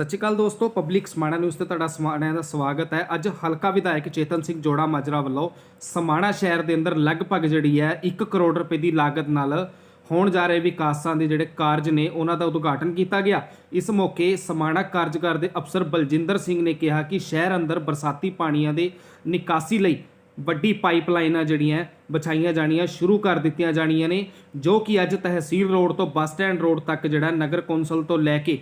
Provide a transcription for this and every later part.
ਸਤਿ ਸ਼੍ਰੀ ਅਕਾਲ ਦੋਸਤੋ public Samana news ਤੇ ਤੁਹਾਡਾ ਸਮਾਣਾ ਦਾ ਸਵਾਗਤ ਹੈ। ਅੱਜ ਹਲਕਾ ਵਿਧਾਇਕ ਚੇਤਨ ਸਿੰਘ ਜੋੜਾ ਮਾਜਰਾ ਵੱਲੋਂ ਸਮਾਣਾ ਸ਼ਹਿਰ ਦੇ ਅੰਦਰ ਲਗਭਗ ਜਿਹੜੀ ਹੈ 1 ਕਰੋੜ ਰੁਪਏ ਦੀ ਲਾਗਤ ਨਾਲ ਹੋਣ ਜਾ ਰਹੇ ਵਿਕਾਸਾਂ ਦੇ ਜਿਹੜੇ ਕਾਰਜ ਨੇ, ਉਹਨਾਂ ਦਾ ਉਦਘਾਟਨ ਕੀਤਾ ਗਿਆ। ਇਸ ਮੌਕੇ ਸਮਾਣਾ ਕਾਰਜਕਾਰ ਦੇ ਅਫਸਰ ਬਲਜਿੰਦਰ ਸਿੰਘ ਨੇ ਕਿਹਾ ਕਿ ਸ਼ਹਿਰ ਅੰਦਰ ਬਰਸਾਤੀ ਪਾਣੀਆਂ ਦੇ ਨਿਕਾਸੀ ਲਈ ਵੱਡੀ ਪਾਈਪਲਾਈਨਾਂ ਜਿਹੜੀਆਂ ਵਿਛਾਈਆਂ ਜਾਣੀਆਂ, ਸ਼ੁਰੂ ਕਰ ਦਿੱਤੀਆਂ ਜਾਣੀਆਂ ਨੇ, ਜੋ ਕਿ ਅੱਜ ਤਹਿਸੀਲ ਰੋਡ ਤੋਂ ਬੱਸ ਸਟੈਂਡ ਰੋਡ ਤੱਕ ਜਿਹੜਾ ਨਗਰ ਕੌਂਸਲ ਤੋਂ ਲੈ ਕੇ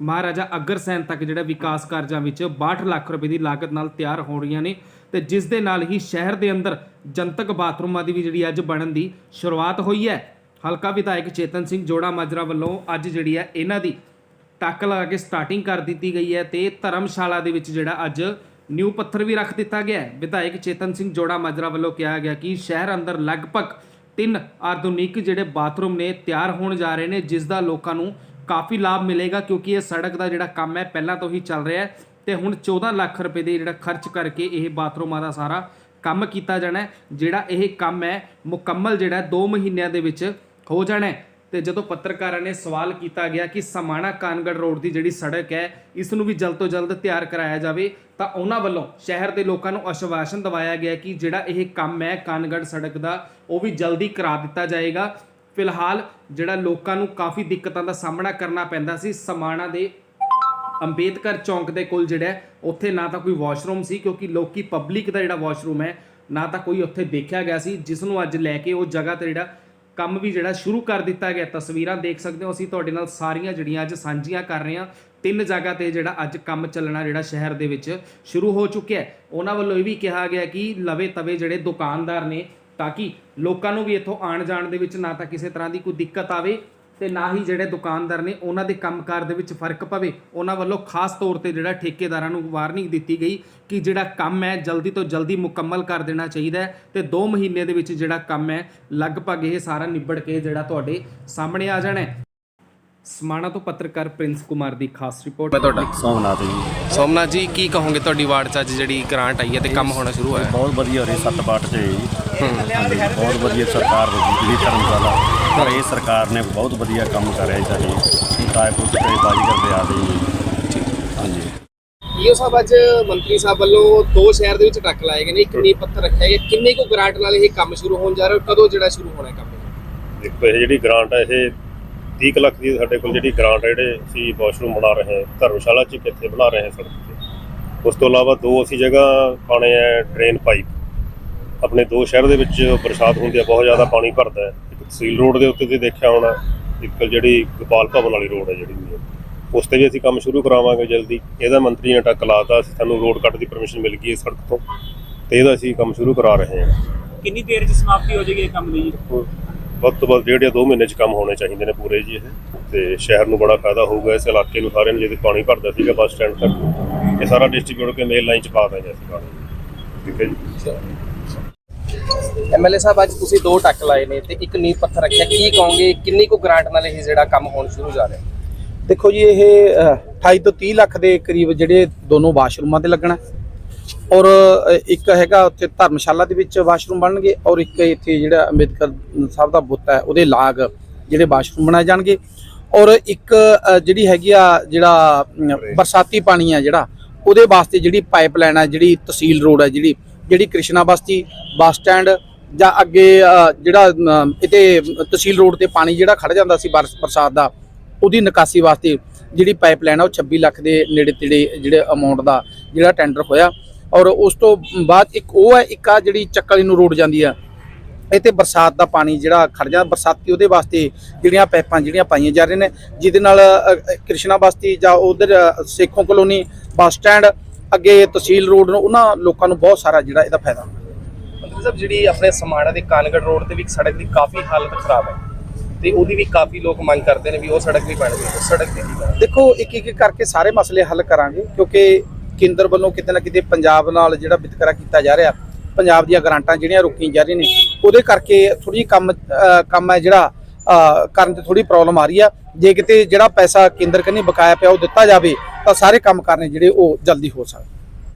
ਮਹਾਰਾਜਾ ਅਗਰਸੈਨ ਤੱਕ ਜਿਹੜਾ ਵਿਕਾਸ ਕਾਰਜਾਂ ਵਿੱਚ 62 ਲੱਖ ਰੁਪਏ ਦੀ ਲਾਗਤ ਨਾਲ ਤਿਆਰ ਹੋ ਰਹੀਆਂ ਨੇ ਤੇ ਜਿਸ ਦੇ ਨਾਲ ਹੀ ਸ਼ਹਿਰ ਦੇ ਅੰਦਰ ਜਨਤਕ ਬਾਥਰੂਮਾਂ ਦੀ ਵੀ ਜਿਹੜੀ ਅੱਜ ਬਣਨ ਦੀ ਸ਼ੁਰੂਆਤ ਹੋਈ ਹੈ। ਹਲਕਾ ਵਿਧਾਇਕ ਚੇਤਨ ਸਿੰਘ ਜੋੜਾ ਮਾਜਰਾ ਵੱਲੋਂ ਅੱਜ ਜਿਹੜੀ ਹੈ ਇਹਨਾਂ ਦੀ ਟੱਕ ਲਾ ਕੇ ਸਟਾਰਟਿੰਗ ਕਰ ਦਿੱਤੀ ਗਈ ਹੈ ਤੇ ਧਰਮਸ਼ਾਲਾ ਦੇ ਵਿੱਚ ਜਿਹੜਾ ਅੱਜ ਨਿਊ ਪੱਥਰ ਵੀ ਰੱਖ ਦਿੱਤਾ ਗਿਆ ਹੈ। ਵਿਧਾਇਕ ਚੇਤਨ ਸਿੰਘ ਜੋੜਾ ਮਾਜਰਾ ਵੱਲੋਂ ਕਿਹਾ ਗਿਆ ਕਿ ਸ਼ਹਿਰ ਅੰਦਰ ਲਗਭਗ ਤਿੰਨ ਆਧੁਨਿਕ ਜਿਹੜੇ ਬਾਥਰੂਮ ਨੇ ਤਿਆਰ ਹੋਣ ਜਾ ਰਹੇ ਨੇ, ਜਿਸ ਦਾ ਲੋਕਾਂ ਨੂੰ ਕਾਫੀ ਲਾਭ ਮਿਲੇਗਾ ਕਿਉਂਕਿ ਇਹ ਸੜਕ ਦਾ ਜਿਹੜਾ ਕੰਮ ਹੈ, ਪਹਿਲਾਂ ਤੋਂ ਹੀ ਚੱਲ ਰਿਹਾ ਹੈ ਤੇ ਹੁਣ 14 ਲੱਖ ਰੁਪਏ ਦੇ ਜਿਹੜਾ ਖਰਚ ਕਰਕੇ ਇਹ ਬਾਥਰੂਮਾਂ ਦਾ ਸਾਰਾ ਕੰਮ ਕੀਤਾ ਜਾਣਾ ਜਿਹੜਾ ਇਹ ਕੰਮ ਹੈ, ਮੁਕੰਮਲ ਜਿਹੜਾ 2 ਮਹੀਨਿਆਂ ਦੇ ਵਿੱਚ ਹੋ ਜਾਣਾ ਹੈ। ਤੇ ਜਦੋਂ ਪੱਤਰਕਾਰਾਂ ਨੇ ਸਵਾਲ ਕੀਤਾ ਗਿਆ ਕਿ ਸਮਾਣਾ ਕਾਨਗੜ ਰੋਡ ਦੀ ਜਿਹੜੀ ਸੜਕ ਹੈ, ਇਸ ਨੂੰ ਵੀ ਜਲਦ ਤੋਂ ਜਲਦ ਤਿਆਰ ਕਰਾਇਆ ਜਾਵੇ, ਤਾਂ ਉਹਨਾਂ ਵੱਲੋਂ ਸ਼ਹਿਰ ਦੇ ਲੋਕਾਂ ਨੂੰ ਆਸ਼ਵਾਸਨ ਦਿਵਾਇਆ ਗਿਆ ਕਿ ਜਿਹੜਾ ਇਹ ਕੰਮ ਹੈ ਕਾਨਗੜ ਸੜਕ ਦਾ, ਉਹ ਵੀ ਜਲਦੀ ਕਰਾ ਦਿੱਤਾ ਜਾਏਗਾ। ਫਿਲਹਾਲ ਜਿਹੜਾ ਲੋਕਾਂ ਨੂੰ ਕਾਫੀ ਦਿੱਕਤਾਂ ਦਾ ਸਾਹਮਣਾ ਕਰਨਾ ਪੈਂਦਾ ਸੀ, ਸਮਾਣਾ ਦੇ ਅੰਬੇਦਕਰ ਚੌਂਕ ਦੇ ਕੋਲ ਜਿਹੜਾ ਉੱਥੇ ਨਾ ਤਾਂ ਕੋਈ ਵਾਸ਼ਰੂਮ ਸੀ, ਕਿਉਂਕਿ ਲੋਕੀ ਪਬਲਿਕ ਦਾ ਜਿਹੜਾ ਵਾਸ਼ਰੂਮ ਹੈ, ਨਾ ਤਾਂ ਕੋਈ ਉੱਥੇ ਦੇਖਿਆ ਗਿਆ ਸੀ, ਜਿਸ ਨੂੰ ਅੱਜ ਲੈ ਕੇ ਉਹ ਜਗ੍ਹਾ ਤੇ ਜਿਹੜਾ ਕੰਮ ਵੀ ਜਿਹੜਾ ਸ਼ੁਰੂ ਕਰ ਦਿੱਤਾ ਗਿਆ। ਤਸਵੀਰਾਂ ਦੇਖ ਸਕਦੇ ਹੋ ਅਸੀਂ, ਤੁਹਾਡੇ ਨਾਲ ਸਾਰੀਆਂ ਜਿਹੜੀਆਂ ਅੱਜ ਸਾਂਝੀਆਂ ਕਰ ਰਹੇ ਹਾਂ। ਤਿੰਨ ਜਗ੍ਹਾ ਤੇ ਜਿਹੜਾ ਅੱਜ ਕੰਮ ਚੱਲਣਾ ਜਿਹੜਾ ਸ਼ਹਿਰ ਦੇ ਵਿੱਚ ਸ਼ੁਰੂ ਹੋ ਚੁੱਕਿਆ ਹੈ। ਉਹਨਾਂ ਵੱਲੋਂ ਇਹ ਵੀ ਕਿਹਾ ਗਿਆ ਕਿ ਲਵੇ ਤਵੇ ਜਿਹੜੇ ਦੁਕਾਨਦਾਰ ਨੇ ਤਾਂ ਕਿ ਲੋਕਾਂ ਨੂੰ ਵੀ ਇੱਥੋਂ ਆਣ ਜਾਣ ਦੇ ਵਿੱਚ ਨਾ ਤਾਂ ਕਿਸੇ ਤਰ੍ਹਾਂ ਦੀ ਕੋਈ ਦਿੱਕਤ ਆਵੇ ਤੇ ਨਾ ਹੀ ਜਿਹੜੇ ਦੁਕਾਨਦਾਰ ਨੇ ਉਹਨਾਂ ਦੇ ਕੰਮਕਾਰ ਦੇ ਵਿੱਚ ਫ਼ਰਕ ਪਵੇ। ਉਹਨਾਂ ਵੱਲੋਂ ਖਾਸ ਤੌਰ ਤੇ ਜਿਹੜਾ ਠੇਕੇਦਾਰਾਂ ਨੂੰ ਵਾਰਨਿੰਗ ਦਿੱਤੀ ਗਈ ਕਿ ਜਿਹੜਾ ਕੰਮ ਹੈ ਜਲਦੀ ਤੋਂ ਜਲਦੀ ਮੁਕੰਮਲ ਕਰ ਦੇਣਾ ਚਾਹੀਦਾ ਹੈ ਤੇ 2 ਮਹੀਨੇ ਦੇ ਵਿੱਚ ਜਿਹੜਾ ਕੰਮ ਹੈ ਲਗਭਗ ਇਹ ਸਾਰਾ ਨਿਬੜ ਕੇ ਜਿਹੜਾ ਤੁਹਾਡੇ ਸਾਹਮਣੇ ਆ ਜਾਣਾ ਸਮਾਣਾ ਤੋਂ ਪੱਤਰਕਾਰ ਪ੍ਰਿੰਸ ਕੁਮਾਰ ਦੀ ਖਾਸ ਰਿਪੋਰਟ। ਮੈਂ ਤੁਹਾਡਾ ਸੋਮਨਾਥ ਜੀ। ਸੋਮਨਾਥ ਜੀ ਕੀ ਕਹੋਗੇ ਤੁਹਾਡੀ ਵਾਰਡ 'ਚ ਅੱਜ ਜਿਹੜੀ ਗ੍ਰਾਂਟ ਆਈ ਹੈ ਤੇ ਕੰਮ ਹੋਣਾ ਸ਼ੁਰੂ ਹੋਇਆ ਬਹੁਤ ਵਧੀਆ ਹੋ ਰਹੀ ਸੱਤ ਬਾਟ ਤੇ। ਜੀ ਹਾਂਜੀ, ਬਹੁਤ ਵਧੀਆ ਸਰਕਾਰ ਦੀ ਜੀ ਧਰਮਸ਼ਾਲਾ ਪਰ ਇਹ ਸਰਕਾਰ ਨੇ ਬਹੁਤ ਵਧੀਆ ਕੰਮ ਕਰਿਆ ਚਾਹੀ ਰਾਏਪੁਰ ਤੇ ਬਾਜੀਗਰ ਦੇ ਆ ਜੀ। ਹਾਂਜੀ। ਈਓ ਸਾਹਿਬ ਅੱਜ ਮੰਤਰੀ ਸਾਹਿਬ ਵੱਲੋਂ ਦੋ ਸ਼ਹਿਰ ਦੇ ਵਿੱਚ ਟਰੱਕ ਲਾਏ ਗਏ ਨੇ ਇੱਕ ਨੀਂਹ ਪੱਥਰ ਰੱਖਿਆ ਗਿਆ। ਕਿੰਨੇ ਕੁ ਗ੍ਰਾਂਟ ਨਾਲ ਇਹ ਕੰਮ ਸ਼ੁਰੂ ਹੋਣ ਜਾ ਰਿਹਾ ਔਰ ਕਦੋਂ ਜਿਹੜਾ ਸ਼ੁਰੂ ਹੋਣਾ ਹੈ ਕੰਮ? ਦੇਖੋ ਇਹ ਜਿਹੜੀ ਗ੍ਰਾਂਟ ਹੈ ਇਹ 30 ਕੁ ਲੱਖ ਦੀ ਸਾਡੇ ਕੋਲ ਜਿਹੜੀ ਗ੍ਰਾਂਟ ਹੈ ਜਿਹੜੇ ਅਸੀਂ ਵਾਸ਼ਰੂਮ ਬਣਾ ਰਹੇ ਹਾਂ ਧਰਮਸ਼ਾਲਾ ਚ ਕਿੱਥੇ ਬਣਾ ਰਹੇ ਹਾਂ ਸੜਕ ਤੇ। ਉਸ ਤੋਂ ਇਲਾਵਾ ਦੋ ਅਸੀਂ ਜਗ੍ਹਾ ਪਾਣੇ ਆ ਡਰੇਨ ਪਾਈਪ ਆਪਣੇ ਦੋ ਸ਼ਹਿਰ ਦੇ ਵਿੱਚ ਬਰਸਾਤ ਹੁੰਦੀ ਹੈ ਬਹੁਤ ਜ਼ਿਆਦਾ ਪਾਣੀ ਭਰਦਾ ਹੈ। ਇੱਕ ਤਹਿਸੀਲ ਰੋਡ ਦੇ ਉੱਤੇ ਤੁਸੀਂ ਦੇਖਿਆ ਹੋਣਾ ਇੱਕ ਜਿਹੜੀ ਗੋਪਾਲ ਭਵਨ ਵਾਲੀ ਰੋਡ ਹੈ ਜਿਹੜੀ ਉਸ ਤੇ ਵੀ ਅਸੀਂ ਕੰਮ ਸ਼ੁਰੂ ਕਰਾਵਾਂਗੇ ਜਲਦੀ। ਇਹਦਾ ਮੰਤਰੀ ਨੇ ਟੱਕ ਲਾਤਾ ਅਸੀਂ ਸਾਨੂੰ ਰੋਡ ਕੱਟ ਦੀ ਪਰਮਿਸ਼ਨ ਮਿਲ ਗਈ ਹੈ ਸੜਕ ਤੋਂ ਤੇ ਇਹਦਾ ਅਸੀਂ ਕੰਮ ਸ਼ੁਰੂ ਕਰਾ ਰਹੇ ਹਾਂ। ਕਿੰਨੀ ਦੇਰ 'ਚ ਸਮਾਪਤੀ ਹੋ ਜਾਏਗੀ ਇਹ ਕੰਮ ਦੀ? ਜੀ ਵੱਧ ਤੋਂ ਵੱਧ ਡੇਢ ਜਾਂ 2 ਮਹੀਨੇ ਚ ਕੰਮ ਹੋਣੇ ਚਾਹੀਦੇ ਨੇ ਪੂਰੇ ਜੀ ਇਹ। ਤੇ ਸ਼ਹਿਰ ਨੂੰ ਬੜਾ ਫਾਇਦਾ ਹੋਊਗਾ ਇਸ ਇਲਾਕੇ ਨੂੰ ਸਾਰੇ ਨੂੰ ਜਿਹਦੇ ਪਾਣੀ ਭਰਦਾ ਸੀਗਾ ਬੱਸ ਸਟੈਂਡ ਤੱਕ ਇਹ ਸਾਰਾ ਡਿਸਟ੍ਰੀਬਿਊਟ ਕੇ ਮੇਲ ਲਾਈਨ ਚ ਪਾ ਦਾਂਗੇ ਅਸੀਂ ਪਾਣੀ। ਠੀਕ ਹੈ ਜੀ? ਐਮਐਲਏ ਸਾਹਿਬ ਅੱਜ ਤੁਸੀਂ ਦੋ ਟੱਕ ਲਾਏ ਨੇ ਤੇ ਇੱਕ ਨੀਂਹ ਪੱਥਰ ਰੱਖਿਆ। ਕੀ ਕਹੋਗੇ ਕਿੰਨੀ ਕੁ ਗ੍ਰਾਂਟ ਨਾਲ ਇਹ ਜਿਹੜਾ ਕੰਮ ਹੋਣ ਸ਼ੁਰੂ ਜਾ ਰਿਹਾ? ਦੇਖੋ ਜੀ ਇਹ ਅ, 28 ਤੋਂ 30 ਲੱਖ ਦੇ ਕਰੀਬ ਜਿਹੜੇ ਦੋਨੋਂ ਵਾਸ਼ਰੂਮਾਂ ਤੇ ਲੱਗਣਾ। ਔਰ ਇੱਕ ਹੈਗਾ ਉੱਥੇ ਧਰਮਸ਼ਾਲਾ ਦੇ ਵਿੱਚ ਵਾਸ਼ਰੂਮ ਬਣਨਗੇ ਔਰ ਇੱਕ ਇੱਥੇ ਜਿਹੜਾ ਅੰਬੇਦਕਰ ਸਾਹਿਬ ਦਾ ਬੁੱਤ ਹੈ ਉਹਦੇ ਲਾਗ ਜਿਹੜੇ ਵਾਸ਼ਰੂਮ ਬਣਾਏ ਜਾਣਗੇ। ਔਰ ਇੱਕ ਜਿਹੜੀ ਹੈਗੀ ਆ ਜਿਹੜਾ ਬਰਸਾਤੀ ਪਾਣੀ ਆ ਜਿਹੜਾ ਉਹਦੇ ਵਾਸਤੇ ਜਿਹੜੀ ਪਾਈਪਲਾਈਨ ਆ ਜਿਹੜੀ ਤਹਿਸੀਲ ਰੋਡ ਹੈ ਜਿਹੜੀ ਜਿਹੜੀ ਕ੍ਰਿਸ਼ਨਾ ਬਸਤੀ ਬੱਸ ਸਟੈਂਡ ਜਾਂ ਅੱਗੇ ਜਿਹੜਾ ਅਮ, ਇੱਥੇ ਤਹਿਸੀਲ ਰੋਡ ਤੇ ਪਾਣੀ ਜਿਹੜਾ ਖੜ ਜਾਂਦਾ ਸੀ ਬਰਸ- ਬਰਸਾਤ ਦਾ ਉਹਦੀ ਨਿਕਾਸੀ ਵਾਸਤੇ ਜਿਹੜੀ ਪਾਈਪਲਾਈਨ ਆ ਉਹ 26 ਲੱਖ ਦੇ ਨੇੜੇ ਤੇੜੇ ਜਿਹੜੇ ਅਮਾਉਂਟ ਦਾ ਜਿਹੜਾ ਟੈਂਡਰ ਹੋਇਆ। ਔਰ ਉਸ ਤੋਂ ਬਾਅਦ ਇੱਕ ਉਹ ਹੈ ਇੱਕ ਆ ਜਿਹੜੀ ਚੱਕਲੀ ਨੂੰ ਰੋਡ ਜਾਂਦੀ ਆ। ਇੱਥੇ ਬਰਸਾਤ ਦਾ ਪਾਣੀ ਜਿਹੜਾ ਖੜ ਜਾਂਦਾ ਬਰਸਾਤੀ ਉਹਦੇ ਵਾਸਤੇ ਜਿਹੜੀਆਂ ਪਾਈਪਾਂ ਜਿਹੜੀਆਂ ਪਾਈਆਂ ਜਾ ਰਹੀਆਂ ਨੇ ਜਿਹਦੇ ਨਾਲ ਕ੍ਰਿਸ਼ਨਾ ਬਸਤੀ ਜਾਂ ਉਧਰ ਸੇਖੋਂ ਕਲੋਨੀ ਬੱਸ ਸਟੈਂਡ ਅੱਗੇ ਤਹਿਸੀਲ ਰੋਡ ਨੂੰ ਉਹਨਾਂ ਲੋਕਾਂ ਨੂੰ ਬਹੁਤ ਸਾਰਾ ਜਿਹੜਾ ਇਹਦਾ ਫਾਇਦਾ। ਮੰਤਰੀ ਸਾਹਿਬ ਜਿਹੜੀ ਆਪਣੇ ਸਮਾਣਾ ਦੇ ਕਾਨਗੜ ਰੋਡ ਤੇ ਵੀ ਇੱਕ ਸੜਕ ਦੀ ਕਾਫੀ ਹਾਲਤ ਖਰਾਬ ਹੈ ਤੇ ਉਹਦੀ ਵੀ ਕਾਫੀ ਲੋਕ ਮੰਗ ਕਰਦੇ ਨੇ ਵੀ ਉਹ ਸੜਕ ਵੀ ਬਣ ਜਾਵੇ ਸੜਕ ਦੀ ਦੇਖੋ ਇੱਕ ਇੱਕ ਕਰਕੇ ਸਾਰੇ ਮਸਲੇ ਹੱਲ ਕਰਾਂਗੇ ਕਿਉਂਕਿ ਕੇਂਦਰ ਵੱਲੋਂ ਕਿਤੇ ਨਾ ਕਿਤੇ ਪੰਜਾਬ ਨਾਲ ਜਿਹੜਾ ਵਿਤਕਰਾ ਕੀਤਾ ਜਾ ਰਿਹਾ, ਪੰਜਾਬ ਦੀਆਂ ਗ੍ਰਾਂਟਾਂ ਜਿਹੜੀਆਂ ਰੋਕੀਆਂ ਜਾ ਰਹੀਆਂ ਨੇ, ਉਹਦੇ ਕਰਕੇ ਥੋੜੀ ਜਿਹੀ ਕੰਮ, ਅਹ, ਕੰਮ ਹੈ ਜਿਹੜਾ, ਅਹ, ਕਰਨ ਤੇ ਥੋੜੀ ਪ੍ਰੋਬਲਮ ਆ ਰਹੀ ਆ। ਜੇ ਕਿਤੇ ਜਿਹੜਾ ਪੈਸਾ ਕੇਂਦਰ ਕੰਨੀ ਬਕਾਇਆ ਪਿਆ ਉਹ ਦਿੱਤਾ ਜਾਵੇ, ਤਾਂ ਸਾਰੇ ਕੰਮ ਕਰਨੇ ਜਿਹੜੇ ਉਹ ਜਲਦੀ ਹੋ ਸਕਦੇ